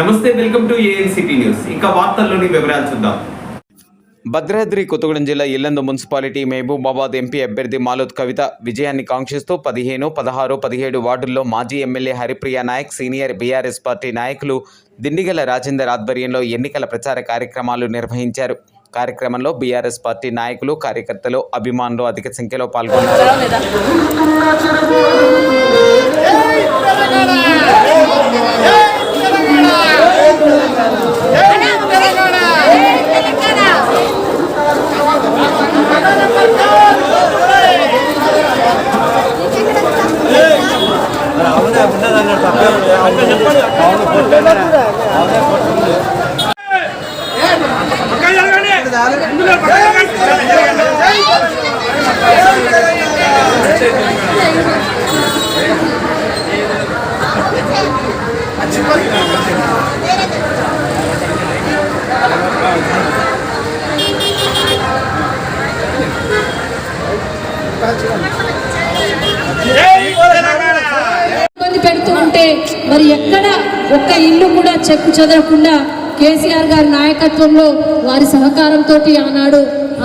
నమస్తే welcome to ANCT news. వార్తల్లోని వివరాలు చూద్దాం. భద్రాద్రి కొత్తగూడెం జిల్లా ఇల్లందు మున్సిపాలిటీ మహబూబాబాద్ ఎంపీ అభ్యర్థి మాలోత్ కవిత విజయాన్ని కాంక్షిస్తూ పదిహేను పదహారు పదిహేడు వార్డుల్లో మాజీ MLA Haripriya Nayak senior BRS party నాయకులు దిండిగల రాజేందర్ ఆధ్వర్యంలో ఎన్నికల ప్రచార కార్యక్రమాలు నిర్వహించారు. కార్యక్రమంలో బీఆర్ఎస్ పార్టీ నాయకులు కార్యకర్తలు అభిమానులు అధిక సంఖ్యలో పాల్గొన్నారు. ఇబ్బంది పెడుతూ ఉంటే మరి ఎక్కడ ఒక్క ఇల్లు కూడా చెక్కు చెదరకుండా కేసీఆర్ గారి నాయకత్వంలో వారి సహకారంతో ఆనాడు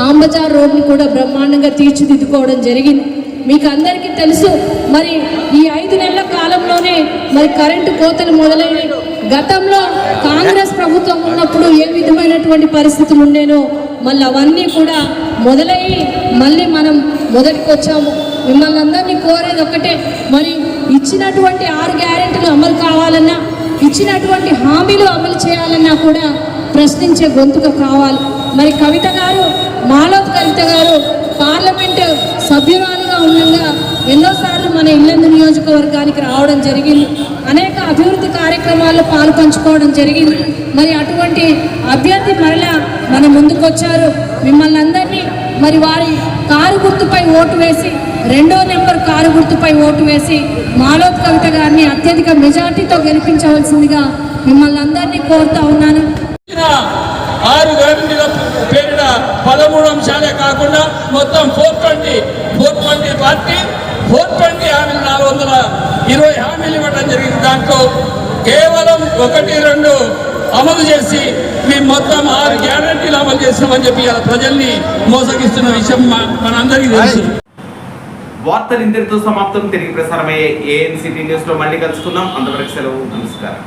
ఆంబజార్ రోడ్ని కూడా బ్రహ్మాండంగా తీర్చిదిద్దుకోవడం జరిగింది. మీకు అందరికీ తెలుసు మరి ఈ ఐదు నెలల కాలంలోనే మరి కరెంటు కోతలు మొదలైనవి. గతంలో కాంగ్రెస్ ప్రభుత్వం ఉన్నప్పుడు ఏ విధమైనటువంటి పరిస్థితులు ఉండేనో మళ్ళీ అవన్నీ కూడా మొదలయ్యి మళ్ళీ మనం మొదటికి వచ్చాము. మిమ్మల్ని అందరినీ కోరేది ఒకటే మరి ఇచ్చినటువంటి ఆరు గ్యారెంటీలు అమలు కావాలన్నా ఇచ్చినటువంటి హామీలు అమలు చేయాలన్నా కూడా ప్రశ్నించే గొంతుక కావాలి. మరి కవిత గారు మాలోత్ కవిత గారు పార్లమెంటు సభ్యురాలుగా ఉండగా ఎన్నోసార్లు మన ఇళ్ళ నియోజకవర్గానికి రావడం జరిగింది. అనేక అభివృద్ధి కార్యక్రమాల్లో పాలు పంచుకోవడం జరిగింది. మరి అటువంటి అభ్యర్థి మరలా మన ముందుకొచ్చారు. మిమ్మల్ని అందరినీ మరి వారి కారు గుర్తుపై ఓటు వేసి రెండో నెంబర్ కారు గుర్తుపై ఓటు వేసి మాలోత్ కవిత గారిని అత్యధిక మెజార్టీతో గెలిపించవలసిందిగా మిమ్మల్ని అందరినీ కోరుతా ఉన్నాను. ఆరు గ్యారంటీల పేరిట పదమూడు అంశాలే కాకుండా మొత్తం four twenty four twenty party four twenty హామీలు నాలుగు వందల ఇరవై హామీలు ఇవ్వడం జరిగింది. దాంట్లో కేవలం ఒకటి రెండు అమలు చేసి మేము మొత్తం ఆరు గ్యారంటీలు అమలు చేస్తామని చెప్పి ఇలా ప్రజల్ని మోసగిస్తున్న విషయం మనందరికీ తెలుసు. వార్తలు ఇంతటితో సమాప్తం. తిరిగి ప్రసారమయ్యే ఏఎన్సిటీ న్యూస్లో మళ్ళీ కలుసుకుందాం. అంతవరకు సెలవు. నమస్కారం.